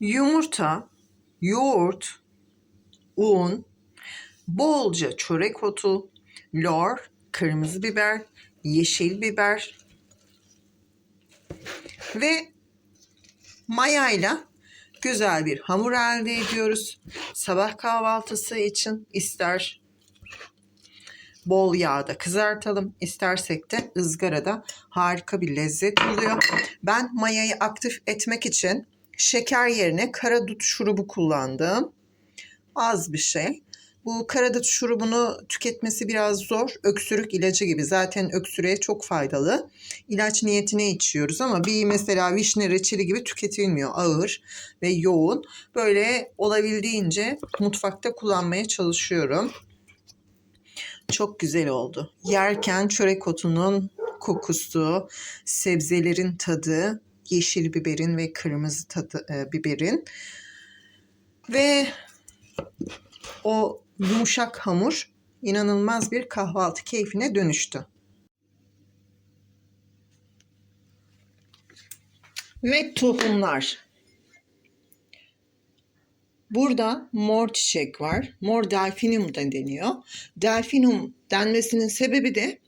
Yumurta, yoğurt, un, bolca çörek otu, lor, kırmızı biber, yeşil biber ve mayayla güzel bir hamur elde ediyoruz. Sabah kahvaltısı için ister bol yağda kızartalım, istersek de ızgarada harika bir lezzet oluyor. Ben mayayı aktif etmek için şeker yerine karadut şurubu kullandım. Az bir şey. Bu karadut şurubunu tüketmesi biraz zor. Öksürük ilacı gibi. Zaten öksürüğe çok faydalı. İlaç niyetine içiyoruz ama bir mesela vişne reçeli gibi tüketilmiyor. Ağır ve yoğun. Böyle olabildiğince mutfakta kullanmaya çalışıyorum. Çok güzel oldu. Yerken çörek otunun kokusu, sebzelerin tadı, yeşil biberin ve kırmızı tadı, e, biberin ve o yumuşak hamur inanılmaz bir kahvaltı keyfine dönüştü. Ve tohumlar. Burada mor çiçek var. Mor delfinum da deniyor. Delfinum denmesinin sebebi de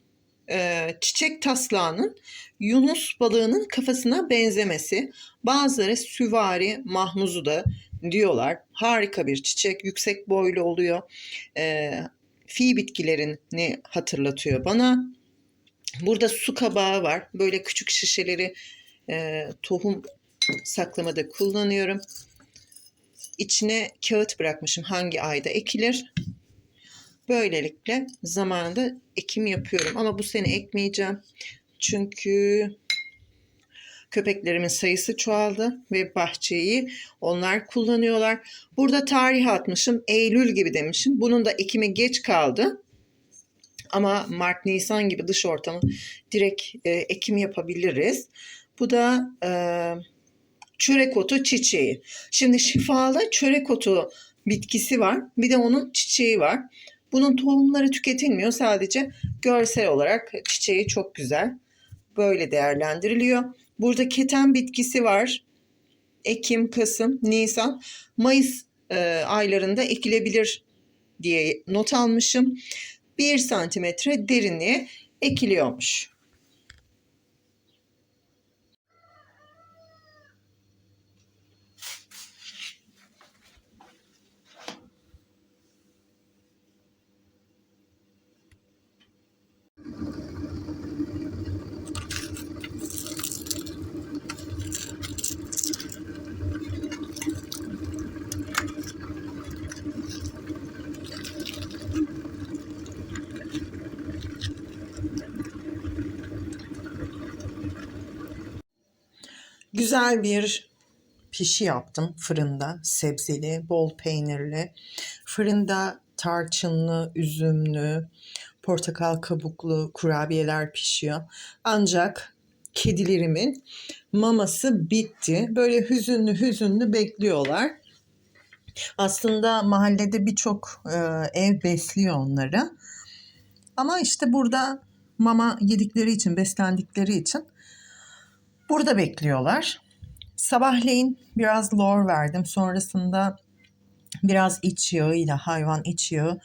e, çiçek taslağının Yunus balığının kafasına benzemesi. Bazıları süvari mahmuzu da diyorlar. Harika bir çiçek, yüksek boylu oluyor. E, fi bitkilerini hatırlatıyor bana. Burada su kabağı var. Böyle küçük şişeleri e, tohum saklamada kullanıyorum. İçine kağıt bırakmışım hangi ayda ekilir. Böylelikle zamanında ekim yapıyorum. Ama bu sene ekmeyeceğim. Çünkü köpeklerimin sayısı çoğaldı ve bahçeyi onlar kullanıyorlar. Burada tarih atmışım. Eylül gibi demişim. Bunun da ekimi geç kaldı. Ama Mart, Nisan gibi dış ortamı direkt e, ekim yapabiliriz. Bu da e, çörek otu çiçeği. Şimdi şifalı çörek otu bitkisi var. Bir de onun çiçeği var. Bunun tohumları tüketilmiyor. Sadece görsel olarak çiçeği çok güzel. Böyle değerlendiriliyor. Burada keten bitkisi var. Ekim, Kasım, Nisan, Mayıs e, aylarında ekilebilir diye not almışım. 1 santimetre derinliğe ekiliyormuş. Güzel bir pişi yaptım fırında. Sebzeli, bol peynirli. Fırında tarçınlı, üzümlü, portakal kabuklu kurabiyeler pişiyor. Ancak kedilerimin maması bitti. Böyle hüzünlü hüzünlü bekliyorlar. Aslında mahallede birçok e, ev besliyor onları. Ama işte burada mama yedikleri için, beslendikleri için burada bekliyorlar. Sabahleyin biraz lor verdim. Sonrasında biraz iç yağıyla hayvan iç yağı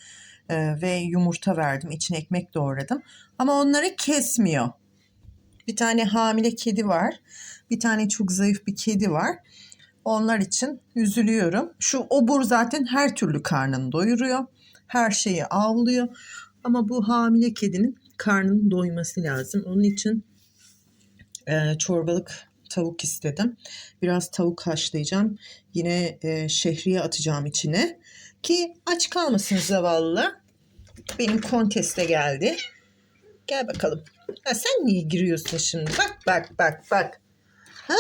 e, ve yumurta verdim. İçine ekmek doğradım. Ama onları kesmiyor. Bir tane hamile kedi var. Bir tane çok zayıf bir kedi var. Onlar için üzülüyorum. Şu obur zaten her türlü karnını doyuruyor. Her şeyi avlıyor. Ama bu hamile kedinin karnının doyması lazım. Onun için e, çorbalık tavuk istedim. Biraz tavuk haşlayacağım. Yine e, şehriye atacağım içine. Ki aç kalmasın zavallı. Benim kontes de geldi. Gel bakalım. Ha, sen niye giriyorsun şimdi? Bak bak bak bak. Ha?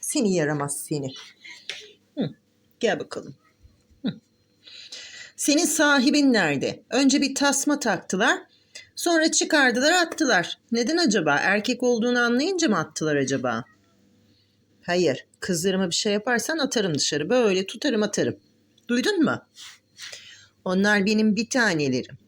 Seni yaramaz seni. Hı, gel bakalım. Hı. Senin sahibin nerede? Önce bir tasma taktılar. Sonra çıkardılar attılar. Neden acaba? Erkek olduğunu anlayınca mı attılar acaba? Hayır. Kızlarıma bir şey yaparsan atarım dışarı. Böyle tutarım atarım. Duydun mu? Onlar benim bir tanelerim.